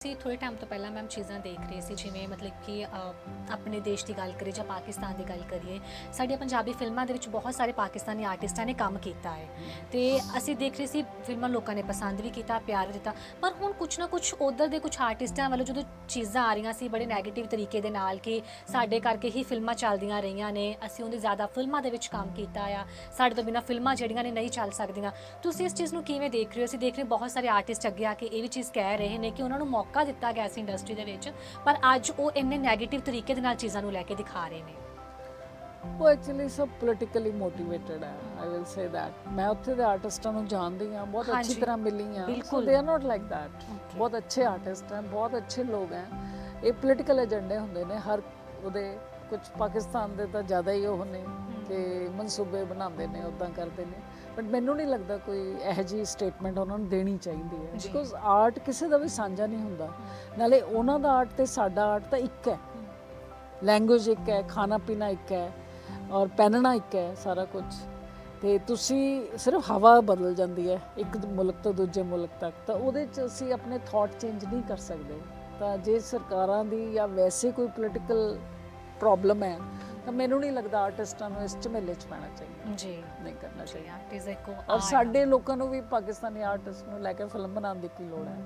ਸੀ ਥੋੜੇ ਟਾਈਮ ਤੋਂ ਪਹਿਲਾਂ ਮੈਮ ਚੀਜ਼ਾਂ ਦੇਖ ਰਹੇ ਸੀ ਜਿਵੇਂ ਮਤਲਬ ਕਿ ਅ, ਆਪਣੇ ਦੇਸ਼ ਦੀ ਗੱਲ ਕਰੀਏ ਜਾਂ ਪਾਕਿਸਤਾਨ ਦੀ ਗੱਲ ਕਰੀਏ ਸਾਡੀਆਂ ਪੰਜਾਬੀ ਫਿਲਮਾਂ ਦੇ ਵਿੱਚ ਬਹੁਤ ਸਾਰੇ ਪਾਕਿਸਤਾਨੀ ਆਰਟਿਸਟਾਂ ਨੇ ਕੰਮ ਕੀਤਾ ਹੈ। ਤੇ ਅਸੀਂ ਦੇਖ ਰਹੇ ਸੀ ਫਿਲਮਾਂ ਲੋਕਾਂ ਨੇ ਪਸੰਦ ਵੀ ਕੀਤਾ ਪਿਆਰ ਵੀ ਦਿੱਤਾ ਪਰ ਹੁਣ ਕੁਛ ਨਾ ਕੁਛ ਉਧਰ ਦੇ ਕੁਛ ਆਰਟਿਸਟਾਂ ਵੱਲੋਂ ਜਦੋਂ ਚੀਜ਼ਾਂ ਆ ਰਹੀਆਂ ਸੀ ਬੜੇ 네ਗੇਟਿਵ ਤਰੀਕੇ ਦੇ ਨਾਲ ਕਿ ਸਾਡੇ ਕਰਕੇ ਹੀ ਫਿਲਮਾਂ ਚੱਲਦੀਆਂ ਰਹੀਆਂ ਨੇ ਅਸੀਂ ਉਹਦੇ ਜ਼ਿਆਦਾ ਫਿਲਮਾਂ ਦੇ ਵਿੱਚ ਕੰਮ ਕੀਤਾ ਆ ਸਾਡੇ ਤੋਂ ਬਿਨਾ ਫਿਲਮਾਂ ਜਿਹੜੀਆਂ ਨੇ ਨਹੀਂ ਚੱਲ ਸਕਦੀਆਂ। ਤੁਸੀਂ ਇਸ ਚੀਜ਼ ਨੂੰ ਕਿਵੇਂ ਦੇਖ ਰਹੇ ਹੋ? ਅਸੀਂ ਦੇਖ ਰਹੇ ਬਹੁਤ ਸਾਰੇ ਆਰਟਿਸਟ ਅੱਗੇ ਆ ਕੇ ਇਹ ਵੀ ਚੀਜ਼ ਕਹਿ ਰਹੇ ਨੇ ਕਿ ਉਹਨਾਂ ਨੂੰ ਮੌਕਾ ਦਿੱਤਾ ਗਿਆ ਸੀ ਇੰਡਸਟਰੀ ਦੇ ਵਿੱਚ ਪਰ ਅੱਜ ਉਹ ਇੰਨੇ 네ਗੇਟਿਵ ਤਰੀਕੇ ਦੇ ਨਾਲ ਚੀਜ਼ਾਂ ਨੂੰ ਲੈ ਕੇ ਦਿਖਾ ਰਹੇ ਨੇ ਉਹ ਐਕਚੁਅਲੀ ਸਭ ਪੋਲਿਟਿਕਲੀ ਮੋਟੀਵੇਟਡ ਹੈ ਆਈ ਵਿਲ ਸੇ ਦੈਟ ਮੈਂ ਉੱਥੇ ਦੇ ਆਰਟਿਸਟਾਂ ਨੂੰ ਜਾਣਦੀ ਹਾਂ ਬਹੁਤ ਅੱਛੀ। ਤਰ੍ਹਾਂ ਮਿਲੀ ਹਾਂ ਬਿਲਕੁਲ। They are not like Okay. ਬਹੁਤ ਅੱਛੇ ਆਰਟਿਸਟ ਹਨ ਬਹੁਤ ਅੱਛੇ ਲੋਕ ਹਨ ਇਹ ਪੋਲਿਟੀਕਲ ਏਜੰਡੇ ਹੁੰਦੇ ਨੇ ਹਰ ਉਹਦੇ ਕੁਝ ਪਾਕਿਸਤਾਨ ਦੇ ਤਾਂ ਜ਼ਿਆਦਾ ਹੀ ਉਹ ਨੇ ਕਿ ਮਨਸੂਬੇ ਬਣਾਉਂਦੇ ਨੇ ਉਦਾਂ ਕਰਦੇ ਨੇ। ਬਟ ਮੈਨੂੰ ਨਹੀਂ ਲੱਗਦਾ ਕੋਈ ਇਹੋ ਜਿਹੀ ਸਟੇਟਮੈਂਟ ਉਹਨਾਂ ਨੂੰ ਦੇਣੀ ਚਾਹੀਦੀ ਹੈ। ਜੀ। ਬਿਕੋਜ਼ ਆਰਟ ਕਿਸੇ ਦਾ ਵੀ ਸਾਂਝਾ ਨਹੀਂ ਹੁੰਦਾ। ਨਾਲੇ ਉਹਨਾਂ ਦਾ ਆਰਟ ਤੇ ਸਾਡਾ ਆਰਟ ਤਾਂ ਇੱਕ ਹੈ। ਲੈਂਗੁਏਜ ਇੱਕ ਹੈ ਖਾਣਾ ਪੀਣਾ ਇੱਕ ਹੈ ਔਰ ਪਹਿਨਣਾ ਇੱਕ ਹੈ ਸਾਰਾ ਕੁਝ ਤੇ ਤੁਸੀਂ ਸਿਰਫ ਹਵਾ ਬਦਲ ਜਾਂਦੀ ਹੈ ਇੱਕ ਮੁਲਕ ਤੋਂ ਦੂਜੇ ਮੁਲਕ ਤੱਕ। ਤਾਂ ਉਹਦੇ ਚ ਅਸੀਂ ਆਪਣੇ ਥਾਟ ਚੇਂਜ ਨਹੀਂ ਕਰ ਸਕਦੇ। ਤਾਂ ਜੇ ਸਰਕਾਰਾਂ ਦੀ ਜਾਂ ਵੈਸੇ ਕੋਈ ਪੋਲੀਟੀਕਲ ਪ੍ਰੋਬਲਮ ਹੈ ਤਾਂ ਮੈਨੂੰ ਨਹੀਂ ਲੱਗਦਾ ਆਰਟਿਸਟਾਂ ਨੂੰ ਇਸ ਝਮੇਲੇ 'ਚ ਪੈਣਾ ਚਾਹੀਦਾ। ਜੀ। ਨਹੀਂ ਕਰਨਾ ਚਾਹੀਦਾ। ਆਰਟਿਸਟ ਇੱਕੋ ਔਰ ਸਾਡੇ ਲੋਕਾਂ ਨੂੰ ਵੀ ਪਾਕਿਸਤਾਨੀ ਆਰਟਿਸਟ ਨੂੰ ਲੈ ਕੇ ਫਿਲਮ ਬਣਾਉਣ ਦੀ ਕੀ ਲੋੜ ਹੈ?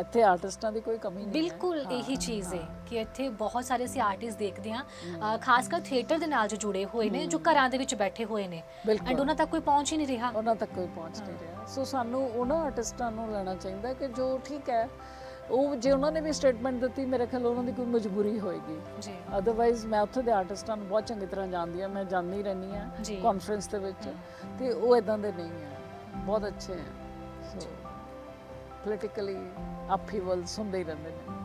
ਇੱਥੇ ਆਰਟਿਸਟਾਂ ਦੀ ਕੋਈ ਕਮੀ ਨਹੀਂ ਬਿਲਕੁਲ ਇਹੀ ਚੀਜ਼ ਹੈ। ਕਿ ਇੱਥੇ ਬਹੁਤ ਸਾਰੇ ਅਸੀਂ ਆਰਟਿਸਟ ਦੇਖਦੇ ਅ, ਖਾਸ ਕਰ ਥੀਏਟਰ ਦੇ ਨਾਲ ਜੋ ਜੁੜੇ ਹੋਏ ਨੇ ਜੋ ਘਰਾਂ ਦੇ ਵਿੱਚ ਬੈਠੇ ਹੋਏ ਨੇ। ਐਂਡ ਉਹਨਾਂ ਤੱਕ ਕੋਈ ਪਹੁੰਚ ਹੀ ਨਹੀਂ ਰਿਹਾ। ਉਹਨਾਂ ਤੱਕ ਕੋਈ ਪਹੁੰਚ ਨਹੀਂ ਰਿਹਾ। ਸੋ ਸਾਨੂੰ ਉਹਨਾਂ ਆਰਟਿਸਟਾਂ ਨੂੰ ਲੈਣਾ ਚਾਹੀਦਾ ਕਿ ਜੋ ਠੀਕ ਹੈ ਉਹ ਜੇ ਉਹਨਾਂ ਨੇ ਵੀ ਸਟੇਟਮੈਂਟ ਦਿੱਤੀ ਮੇਰੇ ਖਿਆਲ ਉਹਨਾਂ ਦੀ ਕੋਈ ਮਜਬੂਰੀ ਹੋਏਗੀ। ਜੀ। ਅਦਰਵਾਈਜ਼ ਮੈਂ ਉੱਥੇ ਦੇ ਆਰਟਿਸਟਾਂ ਨੂੰ ਬਹੁਤ ਚੰਗੀ ਤਰ੍ਹਾਂ ਜਾਣਦੀ ਹਾਂ ਮੈਂ ਜਾਣਦੀ ਰਹਿੰਦੀ ਜੀ। ਕਾਨਫਰੰਸ ਦੇ ਵਿੱਚ। ਤੇ ਉਹ ਇਦਾਂ ਦੇ ਨਹੀਂ ਹੈ। ਬਹੁਤ ਅੱਛੇ ਹੈ। ਸੋ ਪੋਲੀਟੀਕਲੀ ਅਪਹੀਵਲਸ ਹੁੰਦੇ ਹੀ ਰਹਿੰਦੇ ਨੇ।